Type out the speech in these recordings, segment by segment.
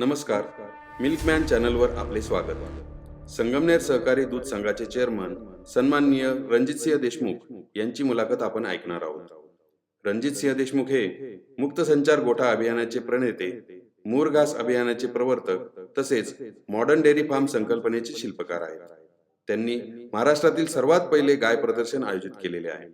नमस्कार. मिल्कमॅन चॅनलवर आपले स्वागत. संगमनेर सहकारी दूध संघाचे चेअरमन सन्माननीय रणजितसिंह देशमुख यांची मुलाखत आपण ऐकणार आहोत. रणजितसिंह देशमुख हे मुक्त संचार गोठा अभियानाचे प्रणेते मोर घास अभियानाचे प्रवर्तक तसेच मॉडर्न डेअरी फार्म संकल्पनेचे शिल्पकार आहेत. त्यांनी महाराष्ट्रातील सर्वात पहिले गाय प्रदर्शन आयोजित केलेले आहे.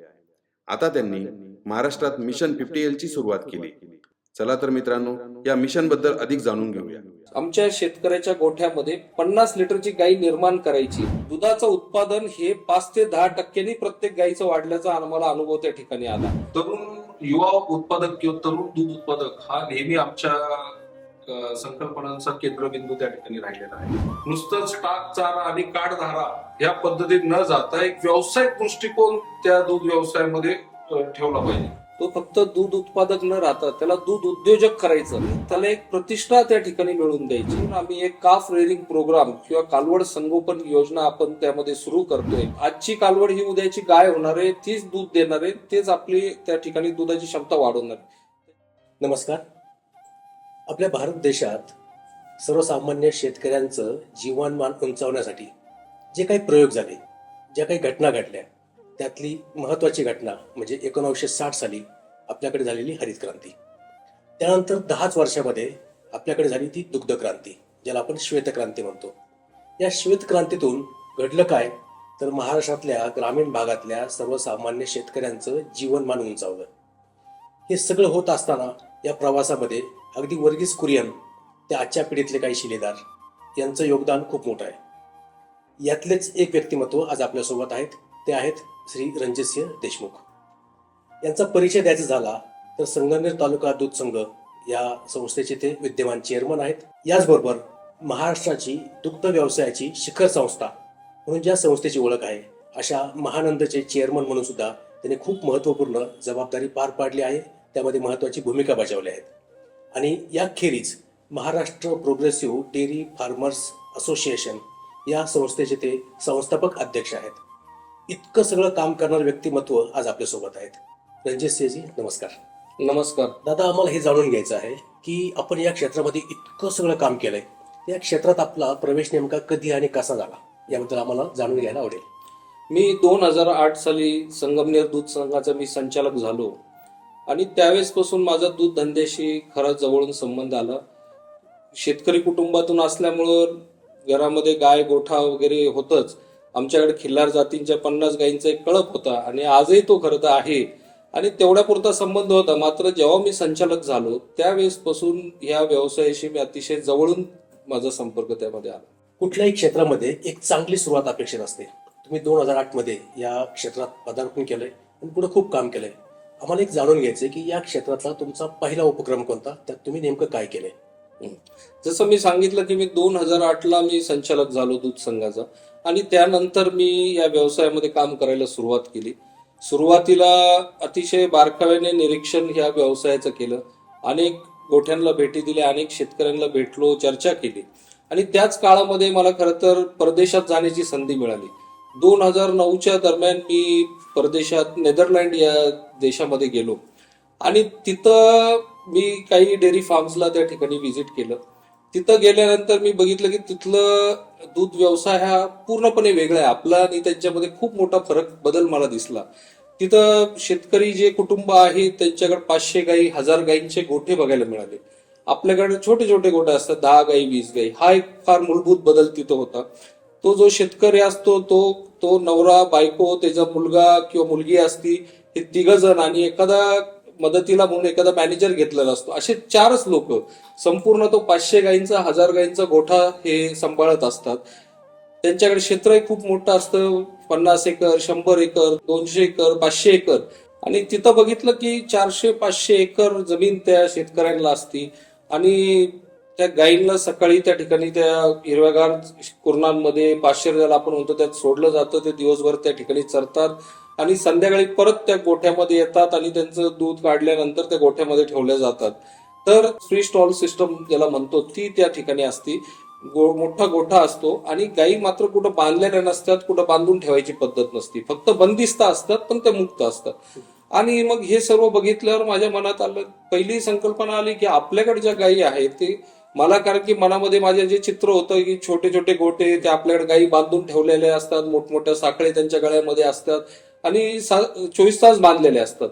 आता त्यांनी महाराष्ट्रात मिशन फिफ्टी एल ची सुरुवात केली. चला तर मित्रांनो या मिशनबद्दल अधिक जाणून घेऊया. आमच्या शेतकऱ्याच्या गोठ्यामध्ये पन्नास लिटरची गाई निर्माण करायची. दुधाचं उत्पादन हे पाच ते दहा टक्क्यांनी प्रत्येक गाईचं वाढल्याचा आम्हाला अनुभव त्या ठिकाणी आला. तरुण युवा उत्पादक किंवा तरुण दूध उत्पादक हा नेहमी आमच्या अ, संकल्पनांचा केंद्रबिंदू त्या ठिकाणी राहिलेला आहे. नुसतंच टाक चारा आणि काठधारा या पद्धतीत न जाता एक व्यावसायिक दृष्टिकोन त्या दूध व्यवसायामध्ये अ, ठेवला पाहिजे. तो फक्त दूध उत्पादक न राहता त्याला दूध उद्योजक करायचं. त्याला एक प्रतिष्ठा त्या ठिकाणी मिळवून द्यायची. म्हणून आम्ही एक काफ रेअरिंग प्रोग्राम किंवा कालवड संगोपन योजना आपण त्यामध्ये सुरू करतोय. आजची कालवड ही उद्याची गाय होणार आहे तीच दूध देणार आहे तेच आपली त्या ठिकाणी दुधाची क्षमता वाढवणार नमस्कार. आपल्या भारत देशात सर्वसामान्य शेतकऱ्यांचं जीवनमान उंचावण्यासाठी जे काही प्रयोग झाले ज्या काही घटना घडल्या त्यातली महत्त्वाची घटना म्हणजे एकोणावीसशे साठ साली आपल्याकडे झालेली हरित क्रांती. त्यानंतर दहाच वर्षामध्ये आपल्याकडे झाली ती दुग्ध क्रांती ज्याला आपण श्वेतक्रांती म्हणतो. या श्वेतक्रांतीतून घडलं काय? तर महाराष्ट्रातल्या ग्रामीण भागातल्या सर्वसामान्य शेतकऱ्यांचं जीवनमान उंचावलं हे सगळं होत असताना या प्रवासामध्ये अगदी वर्गीस कुरियन त्या आजच्या पिढीतले काही शिलेदार यांचं योगदान खूप मोठं आहे. यातलेच एक व्यक्तिमत्व आज आपल्यासोबत आहेत ते आहेत श्री रणजितसिंह देशमुख. यांचा परिचय द्यायचा झाला तर संगमनेर तालुका दूध संघ या संस्थेचे ते विद्यमान चेअरमन आहेत. याचबरोबर महाराष्ट्राची दुग्ध व्यवसायाची शिखर संस्था म्हणून ज्या संस्थेची ओळख आहे अशा महानंदचे चेअरमन म्हणून सुद्धा त्यांनी खूप महत्त्वपूर्ण जबाबदारी पार पाडली आहे. त्यामध्ये महत्त्वाची भूमिका बजावली आहेत आणि याखेरीज Maharashtra progressive dairy farmers association या संस्थेचे ते संस्थापक अध्यक्ष आहेत. इतकं सगळं काम करणारं व्यक्तिमत्व आज आपल्यासोबत आहेत. रणजित सिंहजी नमस्कार. नमस्कार. दादा आम्हाला हे जाणून घ्यायचं आहे की आपण या क्षेत्रामध्ये इतकं सगळं काम केलंय. या क्षेत्रात आपला प्रवेश नेमका कधी आणि कसा झाला? याबद्दल आम्हाला जाणून घ्यायला आवडेल. मी दोन हजार आठ साली संगमनेर दूध संघाचा मी संचालक झालो. आणि त्यावेळेसपासून माझा दूध धंद्याशी खरा जवळून संबंध आला. शेतकरी कुटुंबातून असल्यामुळं घरामध्ये गाय गोठा वगैरे होतच. आमच्याकडे खिल्लार जातींच्या पन्नास गायींचा एक कळप होता आणि आजही तो खरं तर आहे. आणि तेवढ्यापुरता संबंध होता. मात्र जेव्हा मी संचालक झालो त्यावेळेसपासून या व्यवसायाशी मी अतिशय जवळून माझा संपर्क त्यामध्ये आला. कुठल्याही क्षेत्रामध्ये एक चांगली सुरुवात अपेक्षित असते. तुम्ही दोन हजार आठमध्ये या क्षेत्रात पदार्पण केलंय आणि पुढे खूप काम केलंय. आम्हाला एक जाणून घ्यायचंय की या क्षेत्रातला तुमचा पहिला उपक्रम कोणता? त्यात तुम्ही नेमकं काय केलंय? जसं मी सांगितलं की मी दोन हजार आठला मी संचालक झालो दूध संघाचा. आणि त्यानंतर मी या व्यवसायामध्ये काम करायला सुरुवात केली. सुरुवातीला अतिशय बारकाव्याने निरीक्षण ह्या व्यवसायाचं केलं. अनेक गोठ्यांना भेटी दिल्या अनेक शेतकऱ्यांना भेटलो चर्चा केली. आणि त्याच काळामध्ये मला खरं तर परदेशात जाण्याची संधी मिळाली. दोन हजार नऊच्या दरम्यान मी परदेशात नेदरलँड या देशामध्ये गेलो. आणि तिथं मी काही डेअरी फार्म्सला त्या ठिकाणी व्हिजिट केलं. तिथं गेल्यानंतर मी बघितलं की तिथलं दूध व्यवसाय हा पूर्णपणे वेगळा आहे. आपला आणि त्यांच्यामध्ये खूप मोठा फरक बदल मला दिसला. तिथं शेतकरी जे कुटुंब आहे त्यांच्याकडे पाचशे गाई हजार गायींचे गोठे बघायला मिळाले. आपल्याकडे छोटे छोटे गोठे असतात दहा गाई वीस गाई. हा एक फार मूलभूत बदल तिथं होता. तो जो शेतकरी असतो तो तो नवरा बायको त्याचा मुलगा किंवा मुलगी असती हे तिघ जण आणि एखादा मदतीला म्हणून एखादा मॅनेजर घेतलेला असतो. असे चारच लोक संपूर्ण तो पाचशे गायींचा हजार गायींचा गोठा हे सांभाळत असतात. त्यांच्याकडे क्षेत्रही खूप मोठं असतं. पन्नास एकर शंभर एकर दोनशे एकर पाचशे एकर. आणि तिथं बघितलं की चारशे पाचशे एकर जमीन त्या शेतकऱ्यांना असती. आणि त्या गायींना सकाळी त्या ठिकाणी त्या हिरव्यागार कुरणांमध्ये पाचशे आपण म्हणतो त्यात सोडलं जातं. ते दिवसभर त्या ठिकाणी चरतात. आणि संध्याकाळी परत त्या गोठ्यामध्ये येतात आणि त्यांचं दूध काढल्यानंतर त्या गोठ्यामध्ये ठेवल्या जातात. तर फ्री स्टॉल सिस्टम ज्याला म्हणतो ती त्या ठिकाणी असती. गो मोठा गोठा असतो आणि गायी मात्र कुठं बांधलेल्या नसतात कुठं बांधून ठेवायची पद्धत नसती. फक्त बंदिस्त असतात पण ते मुक्त असतात. आणि मग हे सर्व बघितल्यावर माझ्या मनात आलं पहिली संकल्पना आली की आपल्याकडे ज्या गायी आहेत ते मला कारण की मनामध्ये माझे जे चित्र होतं की छोटे छोटे गोटे ते आपल्याकडे गायी बांधून ठेवलेले असतात मोठमोठ्या साखळे त्यांच्या गळ्यामध्ये असतात. आणि चोवीस तास बांधलेले असतात.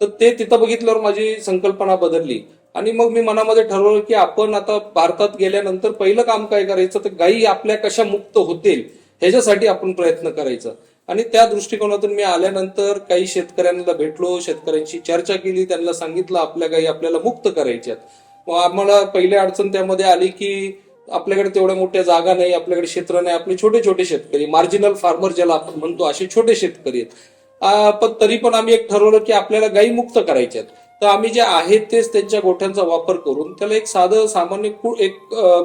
तर ते तिथं बघितल्यावर माझी संकल्पना बदलली. आणि मग मी मनामध्ये ठरवलं की आपण आता भारतात गेल्यानंतर पहिलं काम काय करायचं? तर गायी आपल्या कशा मुक्त होतील? ह्याच्यासाठी आपण प्रयत्न करायचा. आणि त्या दृष्टिकोनातून मी आल्यानंतर काही शेतकऱ्यांना भेटलो. शेतकऱ्यांशी चर्चा केली. त्यांना सांगितलं आपल्या गायी आपल्याला मुक्त करायच्यात. मग आम्हाला पहिली अडचण त्यामध्ये आली की आपल्याकडे तेवढ्या मोठ्या जागा नाही आपल्याकडे क्षेत्र नाही आपले छोटे छोटे शेतकरी मार्जिनल फार्मर ज्याला आपण म्हणतो असे छोटे शेतकरी आहेत. पण तरी पण आम्ही एक ठरवलं की आपल्याला गायी मुक्त करायच्यात तर आम्ही जे आहेत तेच त्यांच्या गोठ्यांचा वापर करून त्याला एक साधं सामान्य एक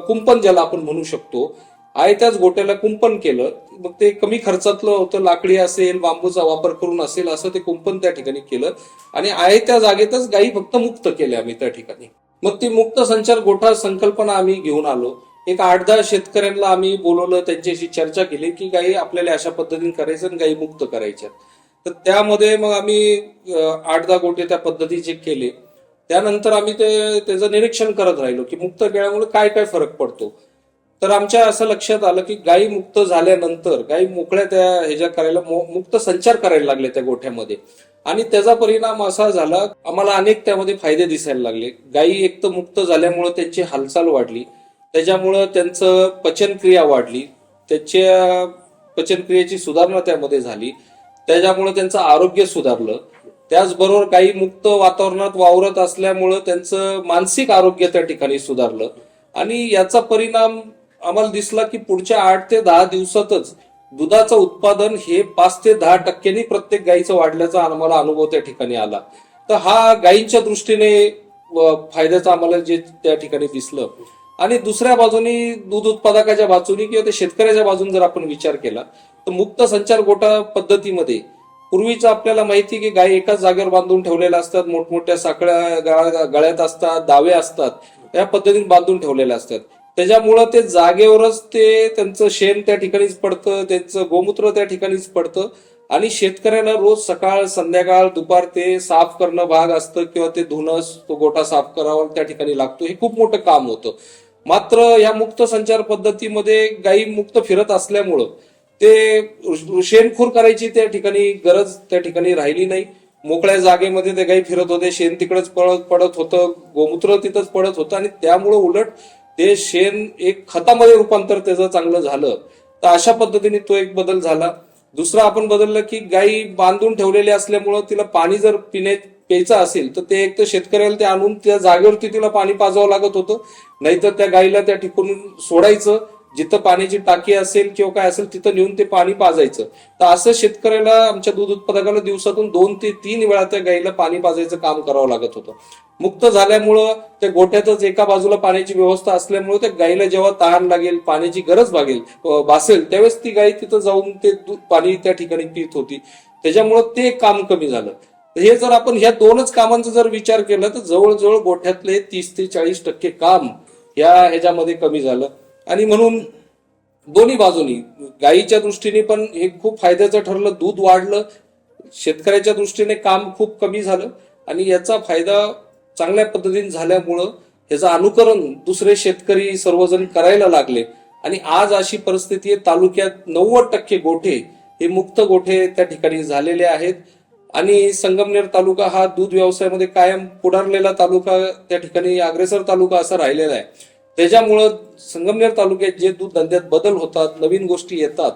कुंपण ज्याला आपण म्हणू शकतो आहे त्याच गोट्याला कुंपण केलं. मग ते कमी खर्चातलं होतं लाकडी असेल बांबूचा वापर करून असेल असं ते कुंपण त्या ठिकाणी केलं. आणि आहे त्या जागेतच गायी फक्त मुक्त केल्या आम्ही त्या ठिकाणी. मग ती मुक्त संचार गोठा संकल्पना आम्ही घेऊन आलो. एक आठ दहा शेतकऱ्यांना आम्ही बोलवलं त्यांच्याशी चर्चा केली की गाई आपल्याला अशा पद्धतीने करायचं आणि गाई मुक्त करायच्या तर त्यामध्ये मग आम्ही आठ दहा गोटे त्या पद्धतीचे केले त्यानंतर आम्ही ते त्याचं निरीक्षण करत राहिलो की मुक्त केल्यामुळे काय काय फरक पडतो. तर आमच्या असं लक्षात आलं की गायी मुक्त झाल्यानंतर गायी मोकळ्या त्या ह्याच्या करायला मुक्त संचार करायला लागले त्या गोठ्यामध्ये. आणि त्याचा परिणाम असा झाला आम्हाला अनेक त्यामध्ये फायदे दिसायला लागले. गायी एक तर मुक्त झाल्यामुळे त्यांची हालचाल वाढली. त्याच्यामुळं त्यांचं पचनक्रिया वाढली. त्याच्या पचनक्रियेची सुधारणा त्यामध्ये झाली. त्याच्यामुळे त्यांचं आरोग्य सुधारलं. त्याचबरोबर काही मुक्त वातावरणात वावरत असल्यामुळं त्यांचं मानसिक आरोग्य त्या ठिकाणी सुधारलं. आणि याचा परिणाम आम्हाला दिसला की पुढच्या आठ ते दहा दिवसातच दुधाचं उत्पादन हे पाच ते दहा टक्क्यांनी प्रत्येक गायीचं वाढल्याचा आम्हाला अनुभव त्या ठिकाणी आला. तर हा गायींच्या दृष्टीने फायद्याचा फायद्याचं आम्हाला जे त्या ठिकाणी दिसलं. आणि दुसऱ्या बाजूनी दूध उत्पादकाच्या बाजूनी किंवा ते शेतकऱ्याच्या बाजूने जर आपण विचार केला तर मुक्त संचार गोटा पद्धतीमध्ये पूर्वीचं आपल्याला माहिती की गाय एकाच जागेवर बांधून ठेवलेल्या असतात मोठमोठ्या साखळ्या गळ्यात असतात दावे असतात या पद्धतीने बांधून ठेवलेल्या असतात. त्याच्यामुळं ते जागेवरच ते त्यांचं शेण त्या ठिकाणीच पडतं त्यांचं गोमूत्र त्या ठिकाणीच पडतं आणि शेतकऱ्याला रोज सकाळ संध्याकाळ दुपार ते साफ करणं भाग असतं किंवा ते धुणं तो गोठा साफ करावा त्या ठिकाणी लागतो. हे खूप मोठं काम होतं. मात्र या मुक्त संचार पद्धतीमध्ये गायी मुक्त फिरत असल्यामुळं ते शेणखूर करायची त्या ठिकाणी गरज त्या ठिकाणी राहिली नाही. मोकळ्या जागेमध्ये ते गाई फिरत होते. शेण तिकडच पडत पडत होतं. गोमूत्र तिथंच पडत होतं. आणि त्यामुळं उलट ते शेण एक खतामध्ये रूपांतर त्याचं चांगलं झालं. तर अशा पद्धतीने तो एक बदल झाला. दुसरा आपण बदललं की गाई बांधून ठेवलेली असल्यामुळं तिला पाणी जर पिणे प्यायचं असेल तर ते एक तर शेतकऱ्याला ते आणून त्या जागेवरती तिला पाणी पाजावं लागत होतं. नाहीतर त्या गाईला त्या ठिकाणून सोडायचं. जिथं पाण्याची टाकी असेल किंवा काय असेल तिथं नेऊन ते पाणी पाजायचं. तर असं शेतकऱ्याला आमच्या दूध उत्पादकाला दिवसातून दोन ते तीन वेळा त्या गाईला पाणी पाजायचं काम करावं लागत होतं. मुक्त झाल्यामुळं त्या गोठ्यातच एका बाजूला पाण्याची व्यवस्था असल्यामुळं त्या गाईला जेव्हा तहान लागेल पाण्याची गरज भागेल भासेल त्यावेळेस ती गाई तिथं जाऊन ते दूध पाणी त्या ठिकाणी पित होती. त्याच्यामुळं ते काम कमी झालं. तर हे जर आपण ह्या दोनच कामांचा जर विचार केला तर जवळजवळ गोठ्यातले तीस ते चाळीस टक्के काम ह्या ह्याच्यामध्ये कमी झालं. आणि म्हणून दोन्ही बाजूनी गायीच्या दृष्टीने पण हे खूप फायद्याचं ठरलं दूध वाढलं शेतकऱ्याच्या दृष्टीने काम खूप कमी झालं. आणि याचा फायदा चांगल्या पद्धतीने झाल्यामुळं याचं अनुकरण दुसरे शेतकरी सर्वजण करायला लागले. आणि आज अशी परिस्थिती आहे तालुक्यात नव्वद टक्के गोठे हे मुक्त गोठे त्या ठिकाणी झालेले आहेत. आणि संगमनेर तालुका हा दूध व्यवसायामध्ये कायम पुढारलेला तालुका त्या ठिकाणी अग्रेसर तालुका असा राहिलेला आहे. त्याच्यामुळं संगमनेर तालुक्यात जे दूध धंद्यात बदल होतात नवीन गोष्टी येतात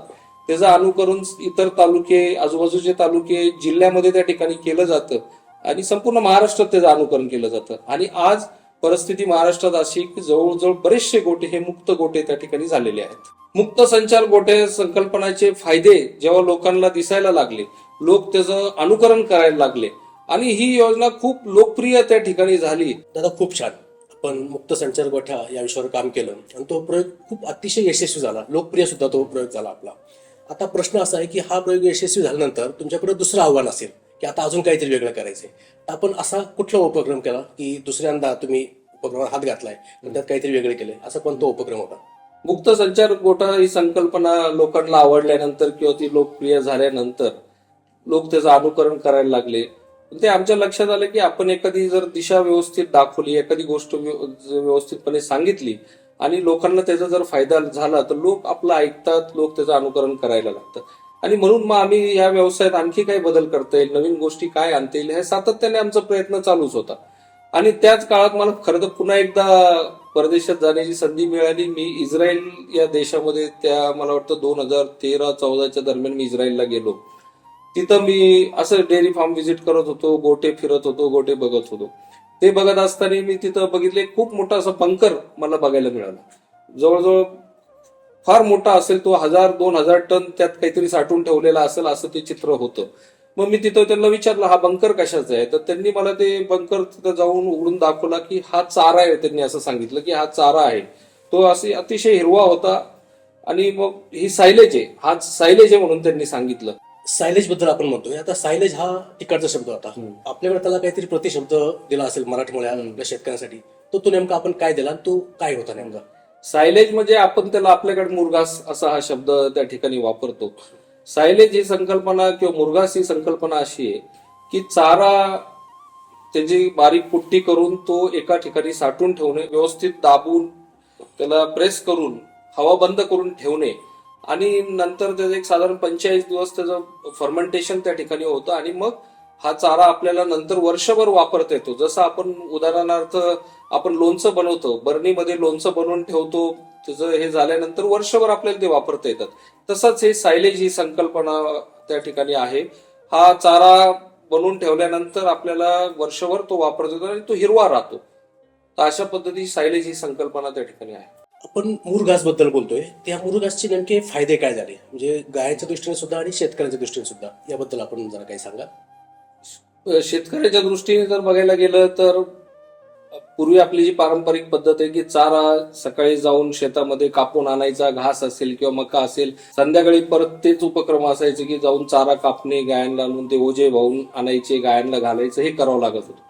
त्याचं अनुकरण इतर तालुके आजूबाजूचे तालुके जिल्ह्यामध्ये त्या ठिकाणी केलं जातं आणि संपूर्ण महाराष्ट्रात त्याचं अनुकरण केलं जातं. आणि आज परिस्थिती महाराष्ट्रात अशी की जवळजवळ बरेचसे गोटे हे मुक्त गोटे त्या ठिकाणी झालेले आहेत. मुक्त संचार गोटे संकल्पनाचे फायदे जेव्हा लोकांना दिसायला लागले लोक त्याचं अनुकरण करायला लागले आणि ही योजना खूप लोकप्रिय त्या ठिकाणी झाली. दादा खूप छान. आपण मुक्त संचार गोठा या विषयावर काम केलं आणि तो प्रयोग खूप अतिशय यशस्वी झाला. लोकप्रिय सुद्धा तो प्रयोग झाला आपला. आता प्रश्न असा आहे की हा प्रयोग यशस्वी झाल्यानंतर तुमच्याकडे दुसरं आव्हान असेल. की आता अजून काहीतरी वेगळं करायचंय. आपण असा कुठला उपक्रम केला की दुसऱ्यांदा तुम्ही उपक्रमात हात घातलाय पण त्यात काहीतरी वेगळे केले? असा कोणता उपक्रम होता? मुक्त संचार गोठा ही संकल्पना लोकांना आवडल्यानंतर किंवा ती लोकप्रिय झाल्यानंतर लोक त्याचं अनुकरण करायला लागले. ते आमच्या लक्षात आलं की आपण एखादी जर दिशा व्यवस्थित दाखवली एखादी गोष्ट व्यवस्थितपणे सांगितली आणि लोकांना त्याचा जर फायदा झाला तर लोक आपलं ऐकतात लोक त्याचं अनुकरण करायला लागतात. आणि म्हणून मग आम्ही या व्यवसायात आणखी काही बदल करता येईल नवीन गोष्टी काय आणता येईल हे सातत्याने आमचा प्रयत्न चालूच होता. आणि त्याच काळात मला खरं तर पुन्हा एकदा परदेशात जाण्याची संधी मिळाली. मी इस्रायल या देशामध्ये त्या मला वाटतं दोन हजार तेरा चौदाच्या दरम्यान मी इस्रायलला गेलो. तिथं मी असं डेअरी फार्म व्हिजिट करत होतो गोटे फिरत होतो गोटे बघत होतो. ते बघत असताना मी तिथं बघितले खूप मोठा असं बंकर मला बघायला मिळाला. जवळजवळ फार मोठा असेल तो हजार दोन हजार टन त्यात काहीतरी साठवून ठेवलेला असेल असं ते चित्र होतं. मग मी तिथं त्यांना विचारलं हा बंकर कशाचा आहे? तर त्यांनी मला ते बंकर तिथं जाऊन उघडून दाखवला की हा चारा आहे त्यांनी असं सांगितलं की हा चारा आहे. तो असे अतिशय हिरवा होता आणि मग ही सायलेज आहे हा सायलेज आहे म्हणून त्यांनी सांगितलं. सायलेजबद्दल आपण म्हणतोय. आता सायलेज हा तिकडचा शब्द होता. आपल्याकडे त्याला काहीतरी प्रतिशब्द दिला असेल मराठीमुळे आपल्या शेतकऱ्यांसाठी. तो तो नेमका आपण काय दिला तो काय होता नेमका? सायलेज म्हणजे आपण त्याला आपल्याकडे मुरघास असा हा शब्द त्या ठिकाणी वापरतो. सायलेज ही संकल्पना किंवा मुरघास ही संकल्पना अशी आहे की चारा त्याची बारीक पुट्टी करून तो एका ठिकाणी साठवून ठेवणे व्यवस्थित दाबून त्याला प्रेस करून हवा बंद करून ठेवणे आणि नंतर त्याचं एक साधारण पंचेचाळीस दिवस त्याचं फर्मेंटेशन त्या ठिकाणी होतं आणि मग हा चारा आपल्याला नंतर वर्षभर वापरता येतो. जसं आपण उदाहरणार्थ आपण लोणचं बनवतो बर्नीमध्ये लोणचं बनवून ठेवतो त्याचं हे झाल्यानंतर वर्षभर आपल्याला ते वापरता येतात. तसंच हे सायलेज ही संकल्पना त्या ठिकाणी आहे. हा चारा बनवून ठेवल्यानंतर आपल्याला वर्षभर तो वापरता येतो आणि तो हिरवा राहतो. तर अशा पद्धती सायलेज ही संकल्पना त्या ठिकाणी आहे. आपण मुरघासबद्दल बोलतोय. त्या मुरघासचे नेमके फायदे काय झाले? म्हणजे गायच्या दृष्टीने सुद्धा आणि शेतकऱ्यांच्या दृष्टीने सुद्धा याबद्दल आपण जरा काही सांगा शेतकऱ्याच्या दृष्टीने जर बघायला गेलं तर पूर्वी आपली जी पारंपरिक पद्धत आहे की चारा सकाळी जाऊन शेतामध्ये कापून आणायचा घास असेल किंवा मका असेल संध्याकाळी परत तेच उपक्रम असायचे की जाऊन चारा कापणे गायांना आणून ते ओझे वाहून आणायचे गायांना घालायचं हे करावं लागत होतं.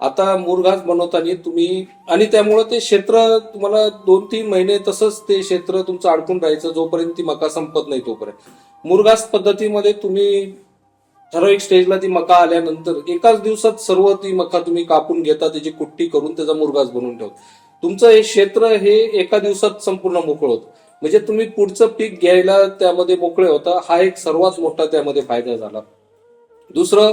आता मुरघास बनवताना तुम्ही आणि त्यामुळं ते क्षेत्र तुम्हाला दोन तीन महिने तसंच ते क्षेत्र तुमचं अडकून राहायचं जोपर्यंत ती मका संपत नाही तोपर्यंत. मुरघास पद्धतीमध्ये तुम्ही ठराविक स्टेजला ती मका आल्यानंतर एकाच दिवसात सर्व ती मका तुम्ही कापून घेता त्याची कुट्टी करून त्याचा मुरगास बनवून ठेवता. तुमचं हे क्षेत्र हे एका दिवसात संपूर्ण मोकळं होतं. म्हणजे तुम्ही पुढचं पीक घ्यायला त्यामध्ये मोकळे होता हा एक सर्वात मोठा त्यामध्ये फायदा झाला. दुसरं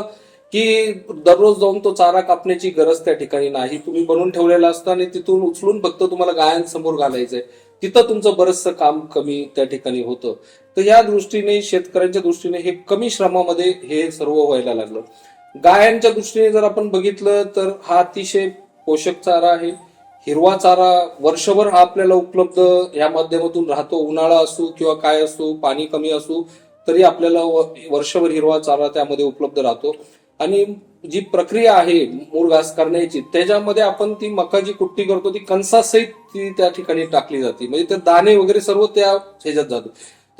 की दररोज जाऊन तो चारा कापण्याची गरज त्या ठिकाणी नाही. तुम्ही बनवून ठेवलेला असता आणि तिथून उचलून फक्त तुम्हाला गायांसमोर घालायचंय. तिथं तुमचं बरचसं काम कमी त्या ठिकाणी होतं. तर या दृष्टीने शेतकऱ्यांच्या दृष्टीने हे कमी श्रमामध्ये हे सर्व व्हायला लागलं. गायांच्या दृष्टीने जर आपण बघितलं तर हा अतिशय पोषक चारा आहे. हिरवा चारा वर्षभर हा आपल्याला उपलब्ध या माध्यमातून राहतो. उन्हाळा असो किंवा काय असो पाणी कमी असो तरी आपल्याला वर्षभर हिरवा चारा त्यामध्ये उपलब्ध राहतो. आणि जी प्रक्रिया आहे मूळ घास करण्याची त्याच्यामध्ये आपण ती मका जी कुट्टी करतो ती कणसासहित ती त्या ठिकाणी टाकली जाते. म्हणजे ते दाणे वगैरे सर्व त्या ह्याच्यात जातो.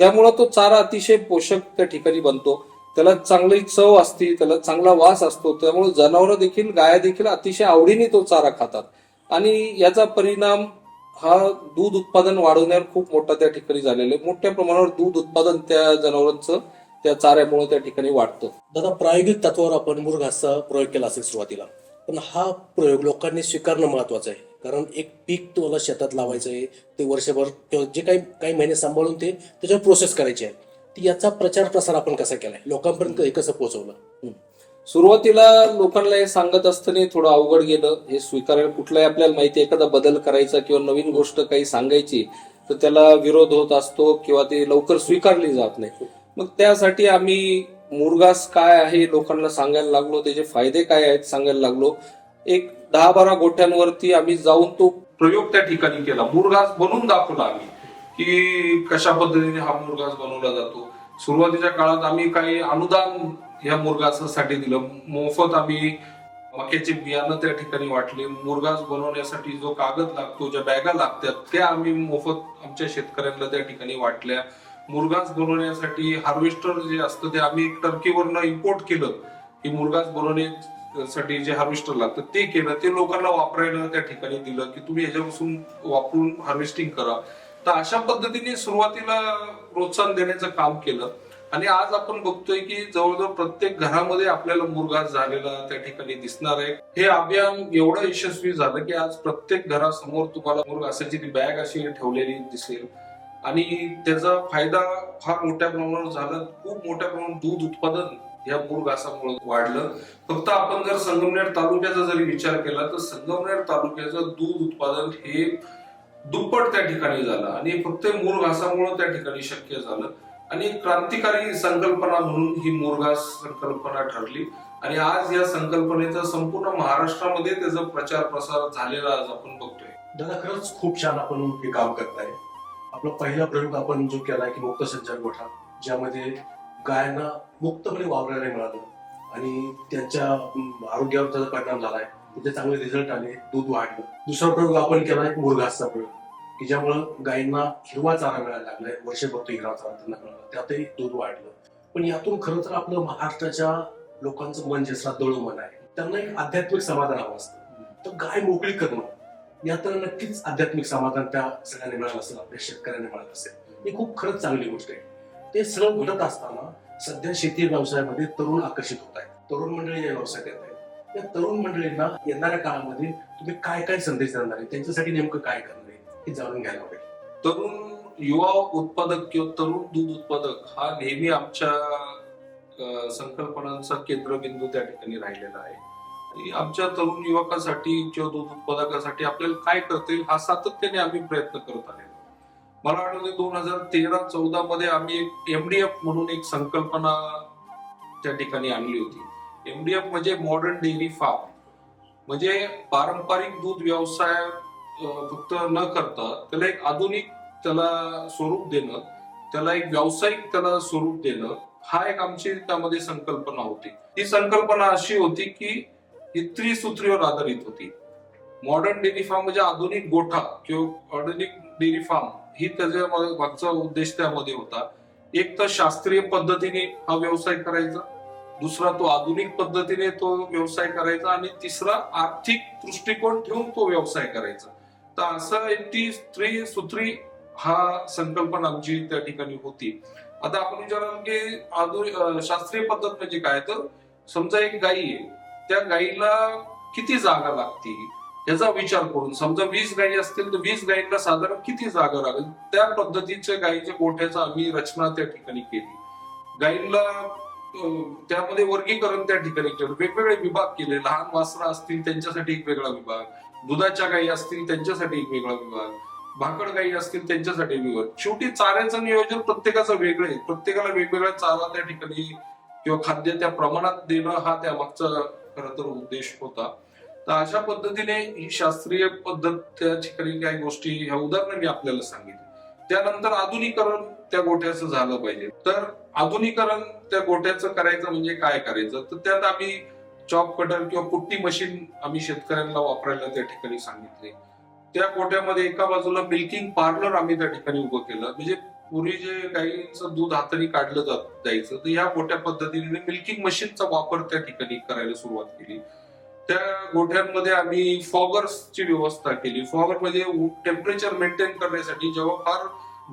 त्यामुळं तो चारा अतिशय पोषक त्या ठिकाणी बनतो. त्याला चांगली चव असते त्याला चांगला वास असतो त्यामुळे जनावरं देखील गाया देखील अतिशय आवडीने तो चारा खातात. आणि याचा परिणाम हा दूध उत्पादन वाढवण्यावर खूप मोठा त्या ठिकाणी झालेला आहे. मोठ्या प्रमाणावर दूध उत्पादन त्या जनावरांचं त्या चाऱ्यामुळे त्या ठिकाणी वाढतं. दादा प्रायोगिक तत्वावर आपण मुरघासचा प्रयोग केला असेल सुरुवातीला. पण हा प्रयोग लोकांनी स्वीकारणं महत्वाचं आहे. कारण एक पीक तुम्हाला शेतात लावायचं आहे ते वर्षभर किंवा जे काही काही महिने सांभाळून ते त्याच्यावर प्रोसेस करायची आहे. ती याचा प्रचार प्रसार आपण कसा केलाय? लोकांपर्यंत हे कसं पोहोचवलं? सुरुवातीला लोकांना हे सांगत असताना थोडं अवघड गेलं. हे स्वीकारायला कुठलाही आपल्याला माहिती आहे, एखादा बदल करायचा किंवा नवीन गोष्ट काही सांगायची तर त्याला विरोध होत असतो किंवा ते लवकर स्वीकारली जात नाही. मग त्यासाठी आम्ही मुरगास काय आहे लोकांना सांगायला लागलो त्याचे फायदे काय आहेत सांगायला लागलो. एक दहा बारा गोठ्यांवरती आम्ही जाऊन तो प्रयोग त्या ठिकाणी केला. मुरघास बनवून दाखवला आम्ही की कशा पद्धतीने हा मुरघास बनवला जातो. सुरुवातीच्या काळात आम्ही काही अनुदान या मुरघासासाठी दिलं. मोफत आम्ही मक्याचे बियाणं त्या ठिकाणी वाटले. मुरघास बनवण्यासाठी जो कागद लागतो ज्या बॅगा लागतात त्या आम्ही मोफत आमच्या शेतकऱ्यांना त्या ठिकाणी वाटल्या. मुरगास बनवण्यासाठी हार्वेस्टर जे असतं ते आम्ही टर्कीवरनं इम्पोर्ट केलं. की मुरगास बनवण्यासाठी जे हार्वेस्टर लागतं ते केलं. ते लोकांना वापरायला त्या ठिकाणी दिलं की तुम्ही याच्यापासून वापरून हार्वेस्टिंग करा. तर अशा पद्धतीने सुरुवातीला प्रोत्साहन देण्याचं काम केलं. आणि आज आपण बघतोय की जवळजवळ प्रत्येक घरामध्ये आपल्याला मुरघास झालेला त्या ठिकाणी दिसणार आहे. हे अभियान एवढं यशस्वी झालं की आज प्रत्येक घरासमोर तुम्हाला मुरघासाची ती बॅग अशी ठेवलेली दिसेल. आणि त्याचा फायदा फार मोठ्या प्रमाणावर झाला. खूप मोठ्या प्रमाणात दूध उत्पादन या मुरघासामुळे वाढलं. फक्त आपण जर संगमनेर तालुक्याचा जरी विचार केला तर संगमनेर तालुक्याचं दूध उत्पादन हे दुप्पट त्या ठिकाणी झालं आणि फक्त मुरघासामुळे त्या ठिकाणी शक्य झालं. आणि क्रांतिकारी संकल्पना म्हणून ही मुरघास संकल्पना ठरली. आणि आज या संकल्पनेचा संपूर्ण महाराष्ट्रामध्ये त्याचा प्रचार प्रसार झालेला आज आपण बघतोय. दादा खरंच खूप छान आपण हे काम करताय. आपला पहिला प्रयोग आपण जो केला की मुक्त संचार गोठा ज्यामध्ये गायांना मुक्तपणे वावरायला मिळालं आणि त्यांच्या आरोग्यावर त्याचा परिणाम झालाय. त्याचे चांगले रिझल्ट आले दूध वाढलं. दुसरा प्रयोग आपण केला एक मुरघासचा प्रयोग की ज्यामुळं गायींना हिरवा चारा मिळायला लागलाय. वर्षभर तो हिरवा चारा त्यांना मिळाला. त्यातही दूध वाढलं. पण यातून खरं तर आपलं महाराष्ट्राच्या लोकांचं मन जे श्रद्धाळू मन आहे त्यांना एक आध्यात्मिक समाधान हवं असतं. तर गाय मोकळी करणं यात नक्कीच आध्यात्मिक समाधान त्या सगळ्यांनी मिळालं असेल आपल्या शेतकऱ्यांनी मिळालं असेल. ही खूप खरंच चांगली गोष्ट आहे. ते सगळं घडत असताना सध्या शेती व्यवसायामध्ये तरुण आकर्षित होत आहेत. तरुण मंडळी या व्यवसायात येत आहेत. या तरुण मंडळींना येणाऱ्या काळामध्ये तुम्ही काय काय संदेश देणार आहे? त्यांच्यासाठी नेमकं काय करणार आहे? हे जाणून घ्यायला हवे तरुण युवा उत्पादक किंवा तरुण दूध उत्पादक हा नेहमी आमच्या संकल्पनांचा केंद्रबिंदू त्या ठिकाणी राहिलेला आहे. आमच्या तरुण युवकासाठी किंवा दूध उत्पादकासाठी आपल्याला काय करता येईल हा सातत्याने आम्ही प्रयत्न करत आलेलो मला आठवते दोन हजार तेरा चौदा मध्ये आम्ही एक एमडीएफ म्हणून एक संकल्पना त्या ठिकाणी आणली होती. एमडीएफ म्हणजे मॉडर्न डेअरी फार्म म्हणजे पारंपरिक दूध व्यवसाय फक्त न करता त्याला एक आधुनिक त्याला स्वरूप देणं त्याला एक व्यावसायिक त्याला स्वरूप देणं हा एक आमची त्यामध्ये संकल्पना होती. ती संकल्पना अशी होती की ही त्रिसूत्रीवर आधारित होती. मॉडर्न डेअरी फार्म म्हणजे आधुनिक गोठा किंवा आधुनिक डेअरी फार्म ही त्याच्या मागचा उद्देश त्यामध्ये होता. एक तर शास्त्रीय पद्धतीने हा व्यवसाय करायचा दुसरा तो आधुनिक पद्धतीने तो व्यवसाय करायचा आणि तिसरा आर्थिक दृष्टिकोन ठेवून तो व्यवसाय करायचा. तर असं एक ती स्त्री सूत्री हा संकल्पना आमची त्या ठिकाणी होती. आता आपण विचाराल की आधुनिक शास्त्रीय पद्धत म्हणजे काय? तर समजा एक गाई आहे. त्या गाईला किती जागा लागतील? याचा विचार करून समजा वीस गायी असतील तर वीस गायींना साधारण किती जागा लागेल? त्या पद्धतीच्या गायीच्या गोठ्याचा आम्ही रचना त्या ठिकाणी केली. गायींना त्यामध्ये वर्गीकरण त्या ठिकाणी केलं. वेगवेगळे विभाग केले. लहान वासरा असतील त्यांच्यासाठी एक वेगळा विभाग. दुधाच्या गायी असतील त्यांच्यासाठी एक वेगळा विभाग. भाकड गायी असतील त्यांच्यासाठी विभाग. शेवटी चाऱ्याचं नियोजन प्रत्येकाचं वेगळं आहे. प्रत्येकाला वेगवेगळा चारा त्या ठिकाणी किंवा खाद्य त्या प्रमाणात देणं हा त्या मागचा खर तर उद्देश होता. तर अशा पद्धतीने ही शास्त्रीय पद्धत त्या ठिकाणी काही गोष्टी ह्या उदाहरणं मी आपल्याला सांगितली त्यानंतर आधुनिकरण त्या गोठ्याचं झालं पाहिजे. तर आधुनिकरण त्या गोठ्याचं करायचं म्हणजे काय करायचं? तर त्यात आम्ही चॉप कटर किंवा कुट्टी मशीन आम्ही शेतकऱ्यांना वापरायला त्या ठिकाणी सांगितले. त्या गोठ्यामध्ये एका बाजूला मिल्किंग पार्लर आम्ही त्या ठिकाणी उभं केलं. म्हणजे पूर्वी जे गाईचं दूध हाताने काढलं जात जायचं तर या मोठ्या पद्धतीने मिल्किंग मशीनचा वापर त्या ठिकाणी करायला सुरुवात केली. त्या गोठ्यांमध्ये आम्ही फॉगर्सची व्यवस्था केली. फॉगर म्हणजे टेम्परेचर मेंटेन करण्यासाठी जेव्हा फार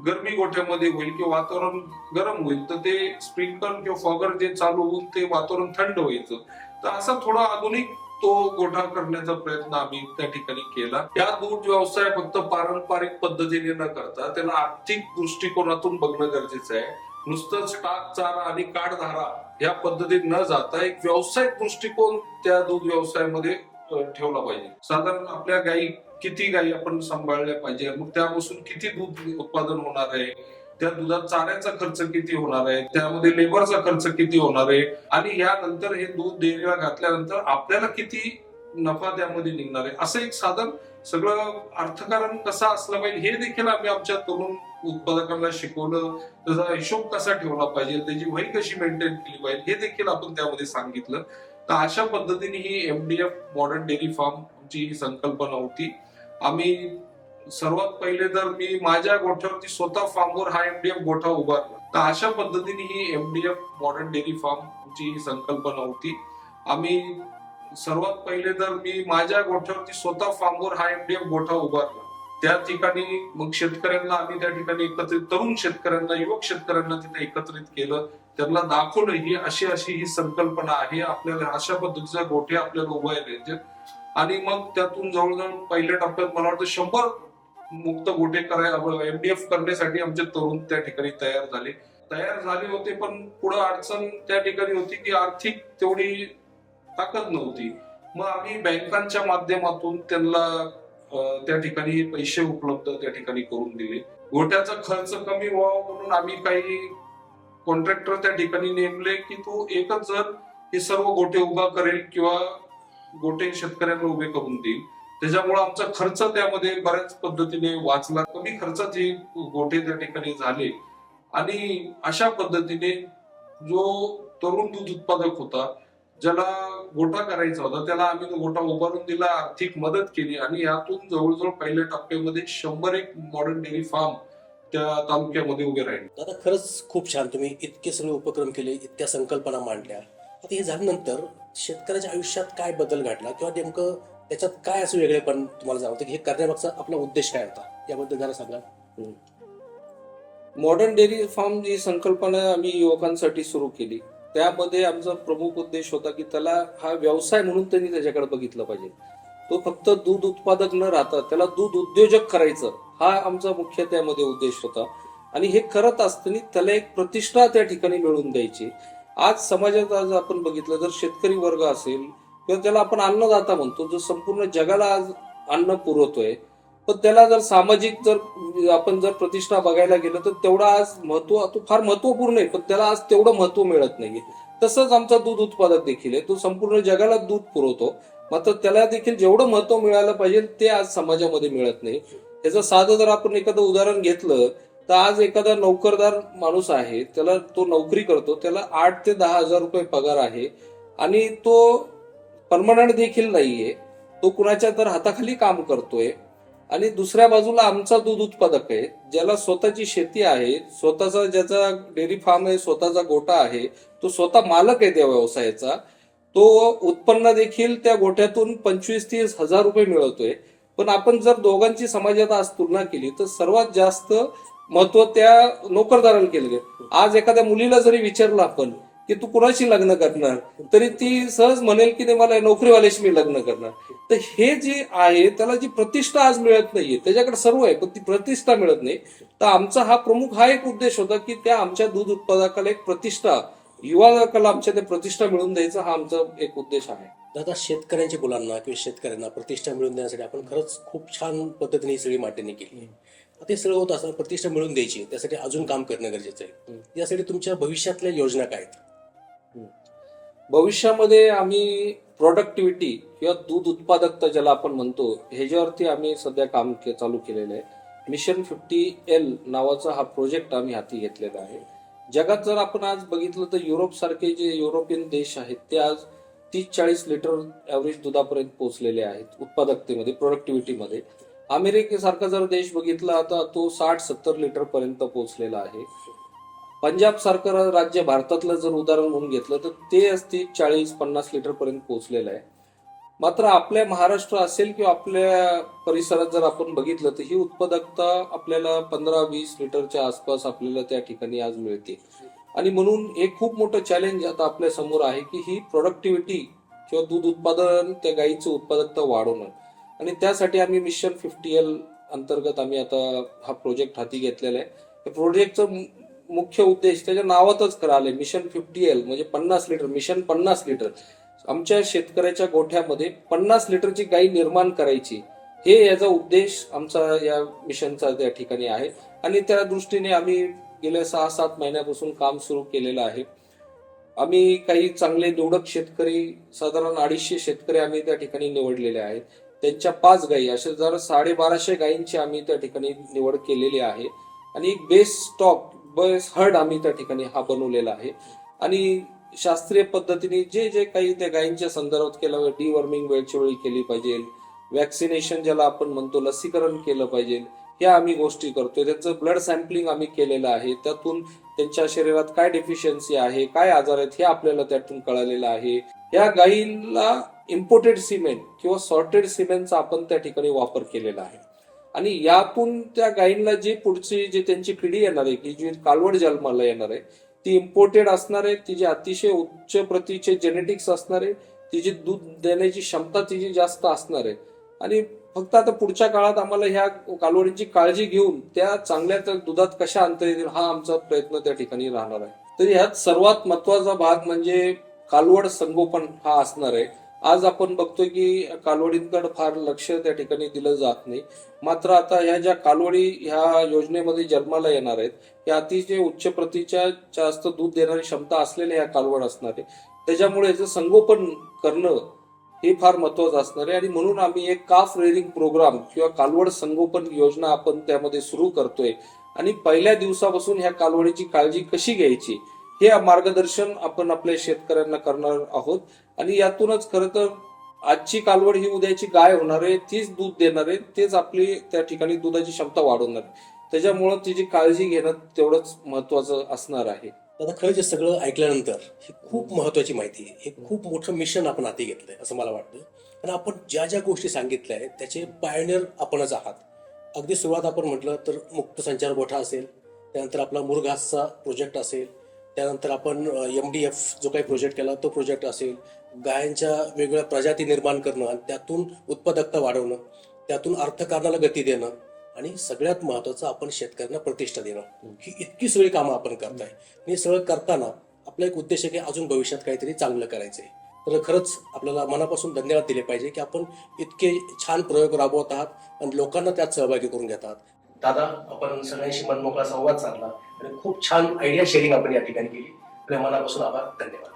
गरमी गोठ्यामध्ये होईल किंवा वातावरण गरम होईल तर ते स्प्रिंकलर किंवा फॉगर जे चालू होऊन ते वातावरण थंड व्हायचं. तर असा थोडा आधुनिक तो गोठा करण्याचा प्रयत्न आम्ही त्या ठिकाणी केला. या दूध व्यवसाय फक्त पारंपरिक पद्धतीने न करता त्याला आर्थिक दृष्टिकोनातून बघणं गरजेचं आहे. नुसतंच टाक चारा आणि काढधारा या पद्धतीत न जाता एक व्यावसायिक दृष्टिकोन त्या दूध व्यवसायामध्ये ठेवला पाहिजे. साधारण आपल्या गायी किती गायी आपण सांभाळल्या पाहिजे? मग त्यापासून किती दूध उत्पादन होणार आहे? त्या दुधात चाऱ्याचा खर्च किती होणार आहे? त्यामध्ये लेबरचा खर्च किती होणार आहे? आणि यानंतर हे दूध डेअरीला घातल्यानंतर आपल्याला किती नफा त्यामध्ये निघणार आहे? असं एक साधन सगळं अर्थकारण कसं असलं पाहिजे हे देखील आम्ही आमच्या तरुण उत्पादकांना शिकवलं. त्याचा हिशोब कसा ठेवला पाहिजे? त्याची वही कशी मेंटेन केली पाहिजे? हे देखील आपण त्यामध्ये सांगितलं. तर अशा पद्धतीने ही एमडीएफ मॉडर्न डेअरी फार्म ची ही संकल्पना होती. आम्ही सर्वात पहिले तर मी माझ्या गोठ्यावरती स्वतः फार्मवर हा एमडीएफ गोठा उभारला. तर अशा पद्धतीने ही एमडीएफ मॉडर्न डेअरी फार्म ची ही संकल्पना होती. आम्ही सर्वात पहिले तर मी माझ्या गोठ्यावरती स्वतः फार्मवर हा एमडीएफ गोठा उभारला. त्या ठिकाणी मग शेतकऱ्यांना आम्ही त्या ठिकाणी एकत्रित तरुण शेतकऱ्यांना युवक शेतकऱ्यांना तिथे एकत्रित केलं. त्यांना दाखवलं ही अशी अशी ही संकल्पना आहे. आपल्याला अशा पद्धतीचा गोठे आपल्याला उभारायचे आणि मग त्यातून जवळजवळ पहिल्या टप्प्यात मला वाटतं शंभर मुक्त गोटे कराय एमडीएफ करण्यासाठी आमचे तरुण त्या ठिकाणी तयार झाले. तयार झाले होते पण पुढे अडचण त्या ठिकाणी होती की आर्थिक तेवढी ताकद नव्हती. मग आम्ही बँकांच्या माध्यमातून त्यांना त्या ठिकाणी पैसे उपलब्ध त्या ठिकाणी करून दिले. गोट्याचा खर्च कमी व्हावा म्हणून आम्ही काही कॉन्ट्रॅक्टर त्या ठिकाणी नेमले की तो एकच जर हे सर्व गोटे उभा करेल किंवा गोटे शेतकऱ्यांना उभे करून देईल. त्याच्यामुळे आमचा खर्च त्यामध्ये बऱ्याच पद्धतीने वाचला. कमी खर्चात हे गोटे त्या ठिकाणी झाले. आणि अशा पद्धतीने जो तरुण दूध उत्पादक होता ज्याला गोठा करायचा होता त्याला आम्ही तो गोटा उभारून दिला आर्थिक मदत केली आणि यातून जवळजवळ पहिल्या टप्प्यामध्ये शंभर एक मॉडर्न डेअरी फार्म त्या तालुक्यामध्ये उभे राहिले. दादा खरंच खूप छान तुम्ही इतके सगळे उपक्रम केले इतक्या संकल्पना मांडल्या. आता हे झाल्यानंतर शेतकऱ्याच्या आयुष्यात काय बदल घडला किंवा नेमकं त्याच्यात काय असं वेगळेपण तुम्हाला जाणवतं की हे करण्यामागचा आपला उद्देश काय होता? याबद्दल जरा सांगा. मॉडर्न डेअरी फार्म जी संकल्पना आम्ही युवकांसाठी सुरू केली त्यामध्ये आमचा प्रमुख उद्देश होता की त्याला हा व्यवसाय म्हणून त्यांनी त्याच्याकडे बघितलं पाहिजे. तो फक्त दूध उत्पादक न राहता त्याला दूध उद्योजक करायचं हा आमचा मुख्य त्यामध्ये उद्देश होता. आणि हे करत असताना त्याला एक प्रतिष्ठा त्या ठिकाणी मिळवून द्यायची. आज समाजात आज आपण बघितलं जर शेतकरी वर्ग असेल किंवा त्याला आपण अन्नदाता म्हणतो जो संपूर्ण जगाला आज अन्न पुरवतोय पण त्याला जर सामाजिक जर आपण जर प्रतिष्ठा बघायला गेलं तर तेवढा आज महत्त्व तो फार महत्त्वपूर्ण आहे पण त्याला आज तेवढं महत्त्व मिळत नाहीये. तसंच आमचा दूध उत्पादक देखील आहे तो संपूर्ण जगाला दूध पुरवतो मात्र त्याला देखील जेवढं महत्त्व मिळालं पाहिजे ते आज समाजामध्ये मिळत नाही. त्याचं साधं जर आपण एखादं उदाहरण घेतलं तर आज एखादा नोकरदार माणूस आहे त्याला तो नोकरी करतो त्याला आठ ते दहा हजार रुपये पगार आहे आणि तो परमनंट देखील नाहीये. तो कुणाच्या तर हाताखाली काम करतोय. आणि दुसऱ्या बाजूला आमचा दूध उत्पादक आहे ज्याला स्वतःची शेती आहे स्वतःचा ज्याचा डेअरी फार्म आहे स्वतःचा गोटा आहे तो स्वतः मालक आहे त्या व्यवसायाचा. तो उत्पन्न देखील त्या गोठ्यातून पंचवीस तीस हजार रुपये मिळवतोय. पण आपण जर दोघांची समाजात आज तुलना केली तर सर्वात जास्त महत्त्व त्या नोकरदाराला केलं आज एखाद्या मुलीला जरी विचारलं आपण की तू कुणाशी लग्न करणार? तरी ती सहज म्हणेल की नाही मला नोकरीवाल्याशी मी लग्न करणार. तर हे जे आहे त्याला जी प्रतिष्ठा आज मिळत नाहीये त्याच्याकडे सर्व आहे पण ती प्रतिष्ठा मिळत नाही. तर आमचा हा प्रमुख हा एक उद्देश होता की त्या आमच्या दूध उत्पादकाला एक प्रतिष्ठा युवाकाला आमच्या त्या प्रतिष्ठा मिळवून द्यायचा हा आमचा एक उद्देश आहे. दादा शेतकऱ्यांच्या मुलांना किंवा शेतकऱ्यांना प्रतिष्ठा मिळवून देण्यासाठी आपण खरंच खूप छान पद्धतीने सगळी मांडणी केली. हे सगळं होत असताना प्रतिष्ठा मिळवून द्यायची त्यासाठी अजून काम करणं गरजेचं आहे. यासाठी तुमच्या भविष्यातल्या योजना काय आहेत? भविष्यामध्ये आम्ही प्रोडक्टिव्हिटी किंवा दूध उत्पादकता ज्याला आपण म्हणतो ह्याच्यावरती आम्ही सध्या काम के- चालू केलेलं आहे. मिशन फिफ्टी एल नावाचा हा प्रोजेक्ट आम्ही हाती घेतलेला आहे. जगात जर आपण आज बघितलं तर युरोपसारखे जे युरोपियन देश आहेत ते आज तीस चाळीस लिटर ॲव्हरेज दुधापर्यंत पोहोचलेले आहेत उत्पादकतेमध्ये प्रोडक्टिव्हिटीमध्ये अमेरिकेसारखा जर देश बघितला तर तो साठ सत्तर लिटरपर्यंत पोहोचलेला आहे. पंजाब सारखं राज्य भारतातलं जर उदाहरण म्हणून घेतलं तर ते असते चाळीस पन्नास लिटर पर्यंत पोहोचलेलं आहे. मात्र आपल्या महाराष्ट्र असेल किंवा आपल्या परिसरात जर आपण बघितलं तर ही उत्पादकता आपल्याला पंधरा वीस लिटरच्या आसपास आपल्याला त्या ठिकाणी आज मिळते. आणि म्हणून एक खूप मोठं चॅलेंज आता आपल्यासमोर आहे की ही प्रोडक्टिव्हिटी किंवा दूध उत्पादन त्या गाईचं उत्पादकता वाढवणं. आणि त्यासाठी आम्ही मिशन फिफ्टी एल अंतर्गत आम्ही आता हा प्रोजेक्ट हाती घेतलेला आहे. या प्रोजेक्टचं मुख्य उद्देश त्याच्या नावातच खरं मिशन फिफ्टी एल म्हणजे पन्नास लिटर मिशन पन्नास लिटर आमच्या शेतकऱ्याच्या गोठ्यामध्ये पन्नास लिटरची गाई निर्माण करायची. हे याचा उद्देश आमचा या मिशनचा त्या ठिकाणी आहे. आणि त्या दृष्टीने आम्ही गेल्या सहा सात महिन्यापासून काम सुरू केलेलं आहे. आम्ही काही चांगले निवडक शेतकरी साधारण अडीचशे शेतकरी आम्ही त्या ठिकाणी निवडलेले आहेत. त्यांच्या पाच गायी अशा जर साडेबाराशे गायींची आम्ही त्या ठिकाणी निवड केलेली आहे. आणि एक बेस स्टॉक बेस हर्ड आम्ही त्या ठिकाणी हा बनवलेला आहे. आणि शास्त्रीय पद्धतीने जे जे काही त्या गायींच्या संदर्भात केलं डिवॉर्मिंग वेळच्या वेळी केली पाहिजे वॅक्सिनेशन ज्याला आपण म्हणतो लसीकरण केलं पाहिजे या आम्ही गोष्टी करतोय. त्यांचं ब्लड सॅम्पलिंग आम्ही केलेलं आहे. त्यातून त्यांच्या शरीरात काय डेफिशियन्सी आहे काय आजार आहेत हे आपल्याला त्यातून कळालेलं आहे. या गायींना इम्पोर्टेड सिमेंट किंवा सॉर्टेड सिमेंटचा आपण त्या ठिकाणी वापर केलेला आहे. आणि यातून त्या गायींना जी पुढची जी त्यांची पिढी येणार आहे की जी कालवड जन्माला येणार आहे ती इम्पोर्टेड असणार आहे तिचे अतिशय उच्च प्रतीचे जेनेटिक्स असणार आहे तिची दूध देण्याची क्षमता तिची जास्त असणार आहे. आणि फक्त आता पुढच्या काळात आम्हाला ह्या कालवडींची काळजी घेऊन त्या चांगल्या त्या दुधात कशा अंतर येतील हा आमचा प्रयत्न त्या ठिकाणी राहणार आहे. तर ह्यात सर्वात महत्त्वाचा भाग म्हणजे कालवड संगोपन हा असणार आहे. आज आपण बघतोय की कालवडींकडे फार लक्ष त्या ठिकाणी दिलं जात नाही. मात्र आता ह्या ज्या कालवडी ह्या योजनेमध्ये जन्माला येणार आहेत या अतिशय उच्च प्रतीच्या जास्त दूध देणारी क्षमता असलेल्या ह्या कालवड असणार आहे. त्याच्यामुळे याचं संगोपन करणं हे फार महत्वाचं असणार आहे. आणि म्हणून आम्ही एक काफ रेअरिंग प्रोग्राम किंवा कालवड संगोपन योजना आपण त्यामध्ये सुरू करतोय. आणि पहिल्या दिवसापासून ह्या कालवडीची काळजी कशी घ्यायची हे मार्गदर्शन आपण आपल्या शेतकऱ्यांना करणार आहोत. आणि यातूनच खरं तर आजची कालवड ही उद्याची गाय होणार आहे तीच दूध देणार आहे तेच आपली त्या ठिकाणी दुधाची क्षमता वाढवणार आहे. त्याच्यामुळं तिची काळजी घेणं तेवढंच महत्वाचं असणार आहे. आता खरं जे सगळं ऐकल्यानंतर ही खूप महत्वाची माहिती आहे. हे खूप मोठं मिशन आपण हाती घेतलंय असं मला वाटतं. आणि आपण ज्या ज्या गोष्टी सांगितल्या आहेत त्याचे पायनियर आपणच आहात. अगदी सुरुवात आपण म्हटलं तर मुक्त संचार गोठा असेल त्यानंतर आपला मुरघासचा प्रोजेक्ट असेल त्यानंतर आपण एम डी एफ जो काही प्रोजेक्ट केला तो प्रोजेक्ट असेल गायांच्या वेगवेगळ्या प्रजाती निर्माण करणं आणि त्यातून उत्पादकता वाढवणं त्यातून अर्थकारणाला गती देणं आणि सगळ्यात महत्वाचं आपण शेतकऱ्यांना प्रतिष्ठा देणं. ही इतकी सगळी कामं आपण करताय. आणि हे सगळं करताना आपला एक उद्देश आहे की अजून भविष्यात काहीतरी चांगलं करायचंय. तर खरंच आपल्याला मनापासून धन्यवाद दिले पाहिजे की आपण इतके छान प्रयोग राबवत आहात आणि लोकांना त्यात सहभागी करून घेत आहात. दादा आपण सगळ्यांशी मनमोकळा संवाद साधला आणि खूप छान आयडिया शेअरिंग आपण या ठिकाणी केली. आपल्या मनापासून आभार. धन्यवाद.